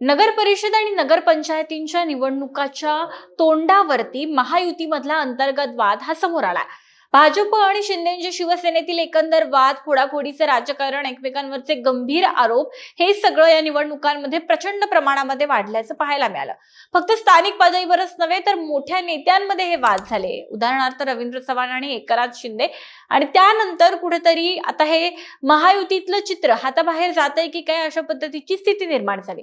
नगर परिषद आणि नगरपंचायतींच्या निवडणुकाच्या तोंडावरती महायुतीमधला अंतर्गत वाद हा समोर आला भाजप आणि शिंदेच्या शिवसेनेतील एकंदर वाद फोडाफोडीचे राजकारण एकमेकांवरचे गंभीर आरोप हे सगळं या निवडणुकांमध्ये प्रचंड प्रमाणामध्ये वाढल्याचं पाहायला मिळालं. फक्त स्थानिक पातळीवरच नव्हे तर मोठ्या नेत्यांमध्ये हे वाद झाले. उदाहरणार्थ रवींद्र चव्हाण आणि एकनाथ शिंदे. आणि त्यानंतर कुठेतरी आता हे महायुतीतलं चित्र हाताबाहेर जात आहे की काय अशा पद्धतीची स्थिती निर्माण झाली.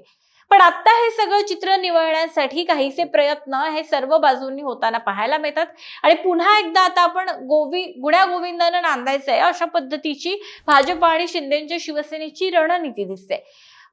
पण आता हे सगळं चित्र निवळण्यासाठी काहीसे प्रयत्न हे सर्व बाजूंनी होताना पाहायला मिळतात. आणि पुन्हा एकदा आता आपण गोवी गुण्या गोविंदानं नांदायचं आहे अशा पद्धतीची भाजप आणि शिंदेच्या शिवसेनेची रणनीती दिसते.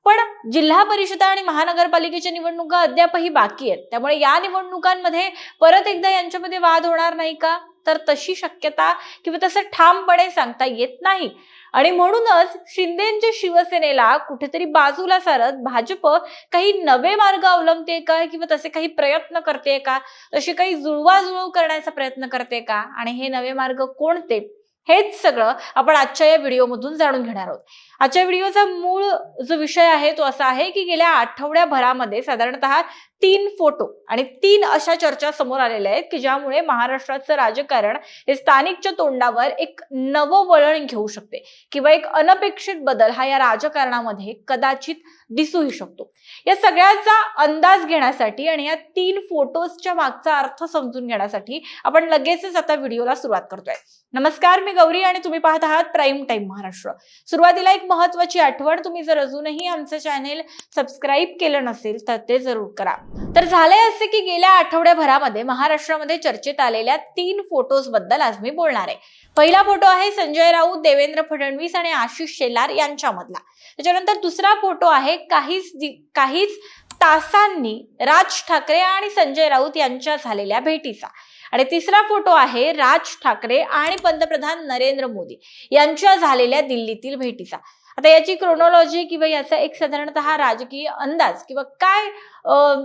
पण जिल्हा परिषद आणि महानगरपालिकेच्या निवडणुका अद्यापही बाकी आहेत. त्यामुळे या निवडणुकांमध्ये परत एकदा यांच्यामध्ये वाद होणार नाही का? तर तशी शक्यता किंवा तसं ठामपणे सांगता येत नाही. आणि म्हणूनच शिंदेच्या शिवसेनेला कुठेतरी बाजूला सारत भाजप काही नवे मार्ग अवलंबते का? किंवा तसे काही प्रयत्न करते का? तशी काही जुळवाजुळव करण्याचा प्रयत्न करते का? आणि हे नवे मार्ग कोणते? हेच सगळं आपण आजच्या या व्हिडिओमधून जाणून घेणार आहोत. आजच्या व्हिडिओचा मूळ जो विषय आहे तो असा आहे की गेल्या आठवड्याभरामध्ये साधारणतः तीन फोटो आणि तीन अशा चर्चा समोर आलेल्या आहेत की ज्यामुळे महाराष्ट्राचं राजकारण हे स्थानिकच्या तोंडावर एक नवं वळण घेऊ शकते किंवा एक अनपेक्षित बदल हा या राजकारणामध्ये कदाचित दिसूही शकतो. या सगळ्याचा अंदाज घेण्यासाठी आणि या तीन फोटोजच्या मागचा अर्थ समजून घेण्यासाठी आपण लगेचच आता व्हिडिओला सुरुवात करतोय. नमस्कार मी गौरी आणि तुम्ही पाहत आहात प्राईम टाइम महाराष्ट्र. सुरुवातीला एक महत्वाची आठवण तुम्ही जर अजूनही आमचं चॅनेल सबस्क्राईब केलं नसेल तर ते जरूर करा. तर झालंय असे की गेल्या आठवड्याभरामध्ये महाराष्ट्रामध्ये चर्चेत आलेल्या तीन फोटोजबद्दल आज मी बोलणार आहे. पहिला फोटो आहे संजय राऊत देवेंद्र फडणवीस आणि आशिष शेलार यांच्यामधला. त्याच्यानंतर दुसरा फोटो आहे काहीच काहीच तासांनी राज ठाकरे आणि संजय राऊत यांच्या झालेल्या भेटीचा. आणि तिसरा फोटो आहे राज ठाकरे आणि पंतप्रधान नरेंद्र मोदी यांच्या झालेल्या दिल्लीतील भेटीचा. आता याची क्रोनॉलॉजी किंवा याचा एक साधारणतः राजकीय अंदाज किंवा काय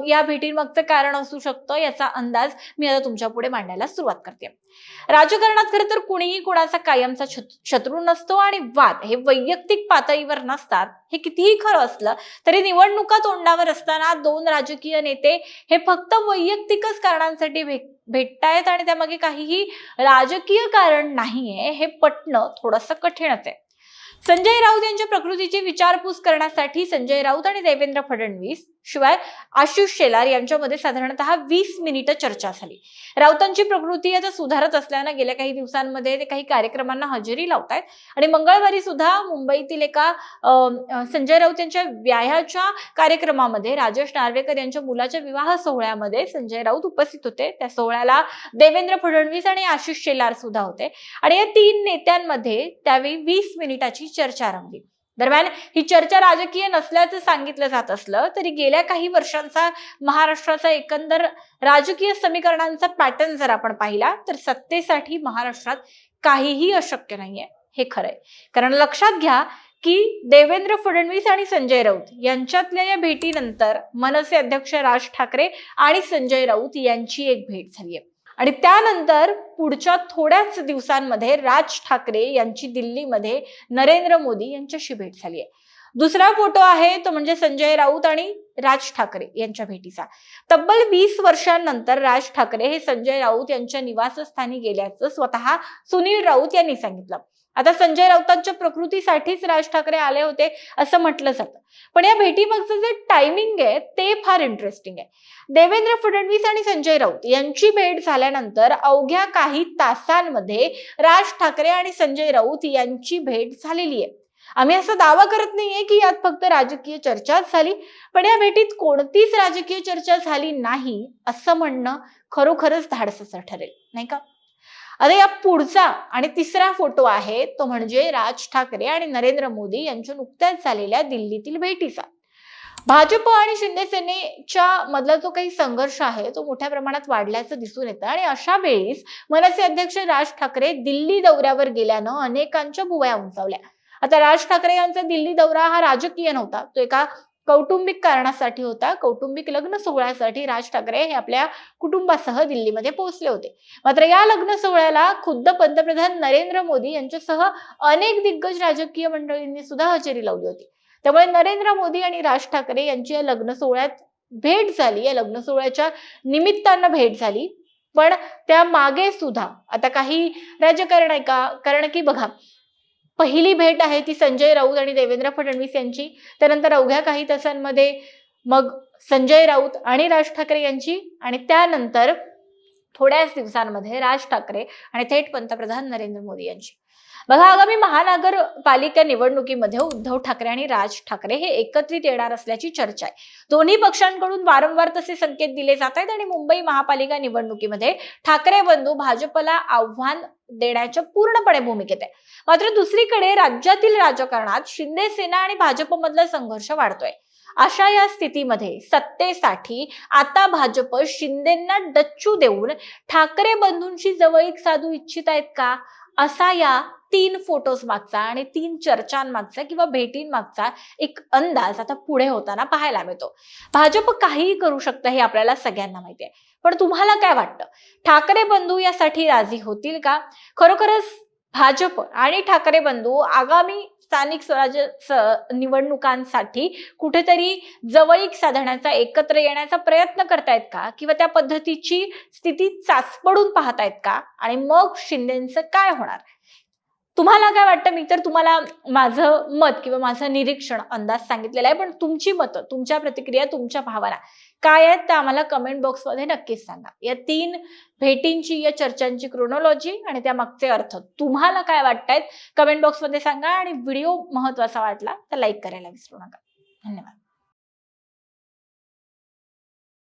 या भेटींमागचं कारण असू शकतं याचा अंदाज मी आता तुमच्यापुढे मांडायला सुरुवात करते. राजकारणात खरं तर कुणीही कुणाचा कायमचा शत्रू नसतो आणि वाद हे वैयक्तिक पातळीवर नसतात हे कितीही खरं असलं तरी निवडणुका तोंडावर असताना दोन राजकीय नेते हे फक्त वैयक्तिकच कारणांसाठी भेट भेटतायत आणि त्यामागे काहीही राजकीय कारण नाहीये हे पटणं थोडंसं कठीणच आहे. संजय राऊत यांच्या प्रकृतीची विचारपूस करण्यासाठी संजय राऊत आणि देवेंद्र फडणवीस शिवाय आशिष शेलार यांच्यामध्ये साधारणतः वीस मिनिटं चर्चा झाली. राऊतांची प्रकृती आता सुधारत असल्यानं गेल्या काही दिवसांमध्ये ते काही कार्यक्रमांना हजेरी लावतायत आणि मंगळवारी सुद्धा मुंबईतील एका संजय राऊत यांच्या व्यायाच्या कार्यक्रमामध्ये राजेश नार्वेकर यांच्या मुलाच्या विवाह सोहळ्यामध्ये संजय राऊत उपस्थित होते. त्या सोहळ्याला देवेंद्र फडणवीस आणि आशिष शेलार सुद्धा होते. आणि या तीन नेत्यांमध्ये त्यावेळी वीस मिनिटाची चर्चा रंगली दरम्यान ही चर्चा राजकीय नसल्याचं सांगितलं जात असलं तरी गेल्या काही वर्षांचा महाराष्ट्राचा एकंदर राजकीय समीकरणांचा पॅटर्न जर आपण पाहिला तर सत्तेसाठी महाराष्ट्रात काहीही अशक्य नाहीये. हे खरंय. कारण लक्षात घ्या की देवेंद्र फडणवीस आणि संजय राऊत यांच्यातल्या या भेटीनंतर मनसे अध्यक्ष राज ठाकरे आणि संजय राऊत यांची एक भेट झाली आहे आणि त्यानंतर पुढच्या थोड्याच दिवसांमध्ये राज ठाकरे यांची दिल्लीमध्ये नरेंद्र मोदी यांच्याशी भेट झाली आहे. दुसरा फोटो आहे तो म्हणजे संजय राऊत आणि राज ठाकरे यांच्या भेटीचा. तब्बल वीस वर्षांनंतर राज ठाकरे हे संजय राऊत यांच्या निवासस्थानी गेल्याचं स्वतः सुनील राऊत यांनी सांगितलं. आता संजय राऊतांच्या प्रकृतीसाठीच राज ठाकरे आले होते असं म्हटलं जातं. पण या भेटीमागचं जे टायमिंग आहे ते फार इंटरेस्टिंग आहे. देवेंद्र फडणवीस आणि संजय राऊत यांची भेट झाल्यानंतर अवघ्या काही तासांमध्ये राज ठाकरे आणि संजय राऊत यांची भेट झालेली आहे. आम्ही असा दावा करत नाहीये की यात फक्त राजकीय चर्चाच झाली पण या भेटीत कोणतीच राजकीय चर्चा झाली नाही असं म्हणणं खरोखरच धाडसाचं ठरेल नाही का? आता या पुढचा आणि तिसरा फोटो आहे तो म्हणजे राज ठाकरे आणि नरेंद्र मोदी यांच्या नुकत्याच झालेल्या दिल्लीतील भेटीचा. भाजप आणि शिंदेसेनेच्या मधला जो काही संघर्ष आहे तो मोठ्या प्रमाणात वाढल्याचं दिसून येतं आणि अशा वेळीस मनसे अध्यक्ष राज ठाकरे दिल्ली दौऱ्यावर गेल्यानं अनेकांच्या भुवया उंचावल्या. आता राज ठाकरे यांचा दिल्ली दौरा हा राजकीय नव्हता तो एका कौटुंबिक कारणासाठी होता. कौटुंबिक लग्न सोहळ्यासाठी राज ठाकरे हे आपल्या कुटुंबासह दिल्लीमध्ये पोहोचले होते. मात्र या लग्न सोहळ्याला खुद्द पंतप्रधान नरेंद्र मोदी यांच्यासह अनेक दिग्गज राजकीय मंडळींनी सुद्धा हजेरी लावली होती. त्यामुळे नरेंद्र मोदी आणि राज ठाकरे यांची या लग्न सोहळ्यात भेट झाली. या लग्न सोहळ्याच्या निमित्तानं भेट झाली. पण त्या मागे सुद्धा आता काही राजकारण आहे का? कारण की बघा पहिली भेट आहे ती संजय राऊत आणि देवेंद्र फडणवीस यांची. त्यानंतर अवघ्या काही तासांमध्ये मग संजय राऊत आणि राज ठाकरे यांची आणि त्यानंतर थोड्याच दिवसांमध्ये राज ठाकरे आणि थेट पंतप्रधान नरेंद्र मोदी यांची. बघा आगामी महानगरपालिका निवडणुकीमध्ये उद्धव ठाकरे आणि राज ठाकरे हे एकत्रित येणार असल्याची चर्चा आहे. दोन्ही पक्षांकडून वारंवार तसे संकेत दिले जात आहेत आणि मुंबई महापालिका निवडणुकीमध्ये ठाकरे बंधू भाजपला आव्हान देण्याच्या पूर्णपणे भूमिकेत आहे मात्र दुसरीकडे राज्यातील राजकारणात शिंदे सेना आणि भाजपमधला संघर्ष वाढतोय. अशा या स्थितीमध्ये सत्तेसाठी आता भाजप शिंदेंना डच्चू देऊन ठाकरे बंधूंशी जवळीक साधू इच्छित आहेत का? असा या तीन फोटोज मागचा आणि तीन चर्चांमागचा किंवा भेटींमागचा एक अंदाज आता पुढे होताना पाहायला मिळतो. भाजप काहीही करू शकतं हे आपल्याला सगळ्यांना माहिती आहे. पण तुम्हाला काय वाटतं? ठाकरे बंधू यासाठी राजी होतील का? खरोखरच भाजप आणि ठाकरे बंधू आगामी स्थानिक स्वराज्य निवडणुकांसाठी कुठेतरी जवळीक साधण्याचा एकत्र येण्याचा प्रयत्न करतायत का? किंवा त्या पद्धतीची स्थिती चाचपडून पाहतायत का? आणि मग शिंदेचं काय होणार? तुम्हाला काय वाटतं मी तर तुम्हाला माझं मत किंवा माझं निरीक्षण अंदाज सांगितलेला आहे पण तुमची मतं तुमच्या प्रतिक्रिया तुमच्या भावना काय आहेत त्या आम्हाला कमेंट बॉक्समध्ये नक्कीच सांगा. या तीन भेटींची या चर्चांची क्रोनॉलॉजी आणि त्या मागचे अर्थ तुम्हाला काय वाटतायत कमेंट बॉक्समध्ये सांगा आणि व्हिडिओ महत्त्वाचा वाटला तर लाईक करायला विसरू नका. धन्यवाद.